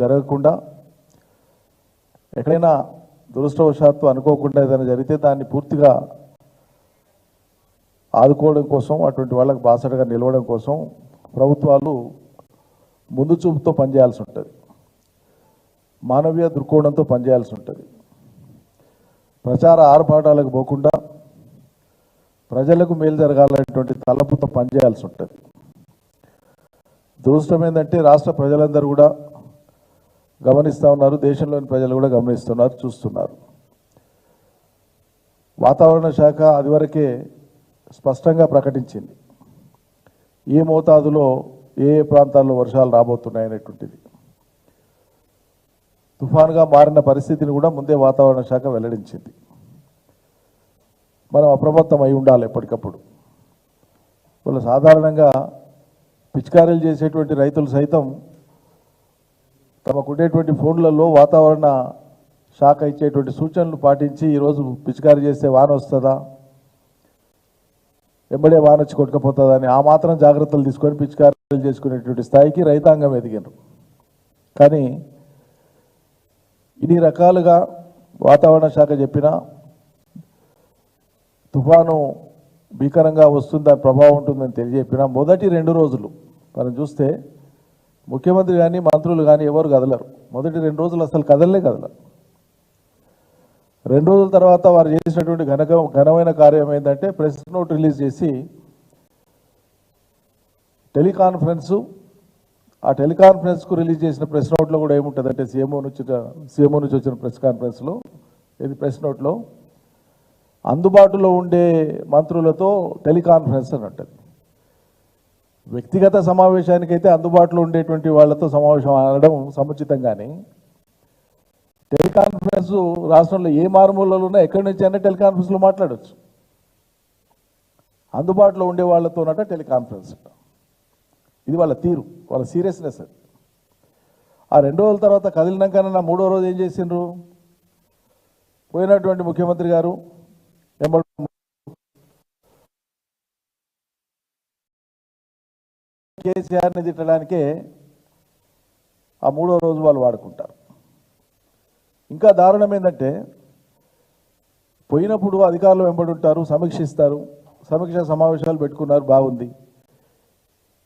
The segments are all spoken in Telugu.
జరగకుండా ఎక్కడైనా దురదృష్టవశాత్తు అనుకోకుండా ఏదైనా జరిగితే దాన్ని పూర్తిగా ఆదుకోవడం కోసం అటువంటి వాళ్ళకు బాసటగా నిలవడం కోసం ప్రభుత్వాలు ముందు చూపుతో పనిచేయాల్సి ఉంటుంది. మానవీయ దృక్కోణంతో పనిచేయాల్సి ఉంటుంది. ప్రచార ఆర్భాటాలకు పోకుండా ప్రజలకు మేలు జరగాలనేటువంటి తలపుతో పనిచేయాల్సి ఉంటుంది. దురదృష్టం ఏంటంటే రాష్ట్ర ప్రజలందరూ కూడా గమనిస్తూ ఉన్నారు. దేశంలోని ప్రజలు కూడా గమనిస్తున్నారు చూస్తున్నారు. వాతావరణ శాఖ అదివరకే స్పష్టంగా ప్రకటించింది. ఏ మోతాదులో ఏ ఏ ప్రాంతాల్లో వర్షాలు రాబోతున్నాయి అనేటువంటిది. తుఫాన్గా మారిన పరిస్థితిని కూడా ముందే వాతావరణ శాఖ వెల్లడించింది. మనం అప్రమత్తం అయి ఉండాలి ఎప్పటికప్పుడు. వాళ్ళు సాధారణంగా పిచికారీలు చేసేటువంటి రైతులు సైతం తమకు ఉండేటువంటి ఫోన్లలో వాతావరణ శాఖ ఇచ్చేటువంటి సూచనలు పాటించి ఈరోజు పిచికారీ చేస్తే వాన వస్తుందా? ఎంబడే వాన వచ్చి కొట్టుకపోతుందా అని ఆ మాత్రం జాగ్రత్తలు తీసుకొని పిచికారీలు చేసుకునేటువంటి స్థాయికి రైతాంగం ఎదిగారు కానీ ఇన్ని రకాలుగా వాతావరణ శాఖ చెప్పిన తుఫాను భీకరంగా వస్తుంది దాని ప్రభావం ఉంటుందని తెలియజెప్పిన మొదటి రెండు రోజులు మనం చూస్తే ముఖ్యమంత్రి కానీ మంత్రులు కానీ ఎవరు కదలరు. మొదటి రెండు రోజులు అసలు కదలలే కదలరు. రెండు రోజుల తర్వాత వారు చేసినటువంటి ఘనక ఘనమైన కార్యం ఏంటంటే ప్రెస్ నోట్ రిలీజ్ చేసి టెలికాన్ఫరెన్సు ఆ టెలికాన్ఫరెన్స్కు రిలీజ్ చేసిన ప్రెస్ నోట్లో కూడా ఏముంటుందంటే సీఎంఓ నుంచి సీఎంఓ నుంచి వచ్చిన ప్రెస్ కాన్ఫరెన్స్లో ఇది ప్రెస్ నోట్లో అందుబాటులో ఉండే మంత్రులతో టెలికాన్ఫరెన్స్ అని ఉంటుంది వ్యక్తిగత సమావేశానికైతే అందుబాటులో ఉండేటువంటి వాళ్ళతో సమావేశం అనడం సముచితం కానీ టెలికాన్ఫరెన్స్ రాష్ట్రంలో ఏ మారుమూలలో ఉన్నా ఎక్కడి నుంచి అయినా టెలికాన్ఫరెన్స్లో మాట్లాడవచ్చు అందుబాటులో ఉండే వాళ్ళతోనట టెలికాన్ఫరెన్స్ ఇది వాళ్ళ తీరు వాళ్ళ సీరియస్నెస్ అది. ఆ రెండు రోజుల తర్వాత కదిలినాకన్నా మూడో రోజు ఏం చేసిండ్రు? పోయినటువంటి ముఖ్యమంత్రి గారు ఎంబడి కేసీఆర్ని తిట్టడానికే ఆ మూడో రోజు వాళ్ళు వాడుకుంటారు. ఇంకా దారుణం ఏంటంటే పోయినప్పుడు అధికారులు వెంబడి ఉంటారు సమీక్షిస్తారు సమీక్ష సమావేశాలు పెట్టుకున్నారు బాగుంది.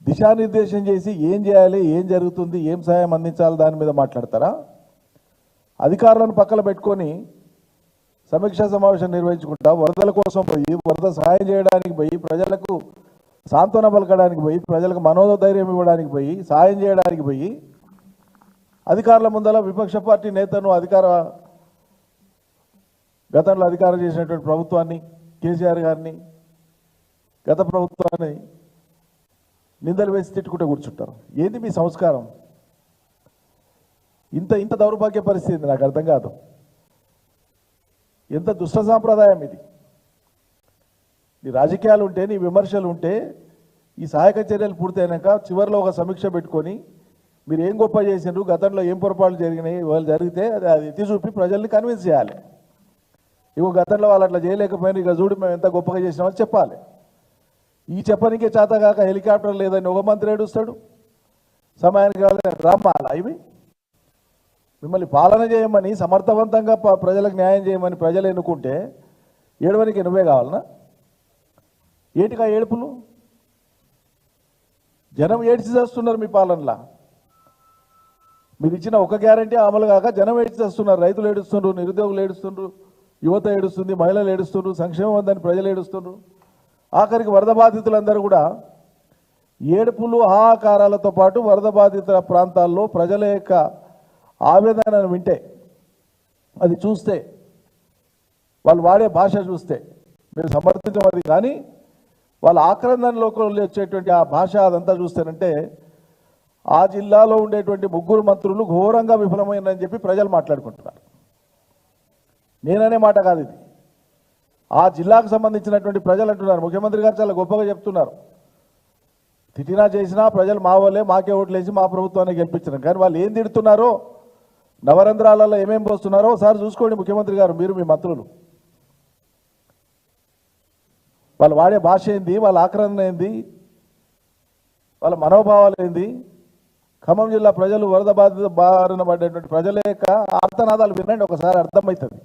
దిశానిర్దేశం చేసి ఏం చేయాలి ఏం జరుగుతుంది ఏం సహాయం అందించాలి దాని మీద మాట్లాడతారా? అధికారులను పక్కన పెట్టుకొని సమీక్షా సమావేశం నిర్వహించుకుంటా వరదల కోసం పోయి వరద సహాయం చేయడానికి పోయి ప్రజలకు సాంత్వన పలకడానికి పోయి ప్రజలకు మనోధైర్యం ఇవ్వడానికి పోయి సాయం చేయడానికి పోయి అధికారుల ముందల విపక్ష పార్టీ నేతను అధికార గతంలో అధికారం చేసినటువంటి ప్రభుత్వాన్ని కేసీఆర్ గారిని గత ప్రభుత్వాన్ని నిందలు వేసి తిట్టుకుంటే కూర్చుంటారు. ఏంది మీ సంస్కారం? ఇంత ఇంత దౌర్భాగ్య పరిస్థితి నాకు అర్థం కాదు. ఎంత దుష్ట సాంప్రదాయం ఇది. నీ రాజకీయాలు ఉంటే నీ విమర్శలు ఉంటే ఈ సహాయక చర్యలు పూర్తయినాక చివరిలో ఒక సమీక్ష పెట్టుకొని మీరు ఏం గొప్ప చేసినారు గతంలో ఏం పొరపాట్లు జరిగినాయి వాళ్ళు జరిగితే అది అది ఎత్తి చూపి ప్రజల్ని కన్విన్స్ చేయాలి. ఇగో గతంలో వాళ్ళు అట్లా చేయలేకపోయినా ఇక చూడు మేము ఎంత గొప్పగా చేసినామని చెప్పాలి. ఈ చెప్పనికే చేతగాక హెలికాప్టర్ లేదని ఒక మంత్రి ఏడుస్తాడు. సమయానికి రాలేదని ఇవి? మిమ్మల్ని పాలన చేయమని సమర్థవంతంగా ప్రజలకు న్యాయం చేయమని ప్రజలు ఎన్నుకుంటే ఏడవనికి నువ్వే కావాలనా? ఏటిగా ఏడుపులు? జనం ఏడ్చి చేస్తున్నారు మీ పాలనలా. మీరు ఇచ్చిన ఒక గ్యారంటీ అమలు కాక జనం ఏడ్చి చేస్తున్నారు. రైతులు ఏడుస్తుండ్రు నిరుద్యోగులు ఏడుస్తుండ్రు యువత ఏడుస్తుంది మహిళలు ఏడుస్తుండ్రు సంక్షేమం ఉందని ప్రజలు ఏడుస్తుండ్రు. ఆఖరికి వరద బాధితులందరూ కూడా ఏడుపులు ఆకారాలతో పాటు వరద బాధిత ప్రాంతాల్లో ప్రజల యొక్క ఆవేదనను వింటే అది చూస్తే వాళ్ళు వాడే భాష చూస్తే మీరు సమర్థించమది కానీ వాళ్ళ ఆక్రందనలోకి వచ్చేటువంటి ఆ భాష అదంతా చూస్తేనంటే ఆ జిల్లాలో ఉండేటువంటి ముగ్గురు మంత్రులు ఘోరంగా విఫలమైందని చెప్పి ప్రజలు మాట్లాడుకుంటున్నారు. నేననే మాట కాదు ఇది. ఆ జిల్లాకు సంబంధించినటువంటి ప్రజలు అంటున్నారు. ముఖ్యమంత్రి గారు చాలా గొప్పగా చెప్తున్నారు. తిట్టినా చేసినా ప్రజలు మా వాళ్ళే మాకే ఓట్లేసి మా ప్రభుత్వాన్ని గెలిపించారు కానీ వాళ్ళు ఏం తిడుతున్నారో నవరంధ్రాలలో ఏమేం పోస్తున్నారో ఒకసారి చూసుకోండి ముఖ్యమంత్రి గారు మీరు మీ మంత్రులు. వాళ్ళు వాడే భాష ఏంది? వాళ్ళ ఆక్రమణ ఏంది? వాళ్ళ మనోభావాలు ఏంది? ఖమ్మం జిల్లా ప్రజలు వరద బాధిత బారిన పడేటువంటి ప్రజల యొక్క ఆర్తనాదాలు వినండి ఒకసారి అర్థమవుతుంది.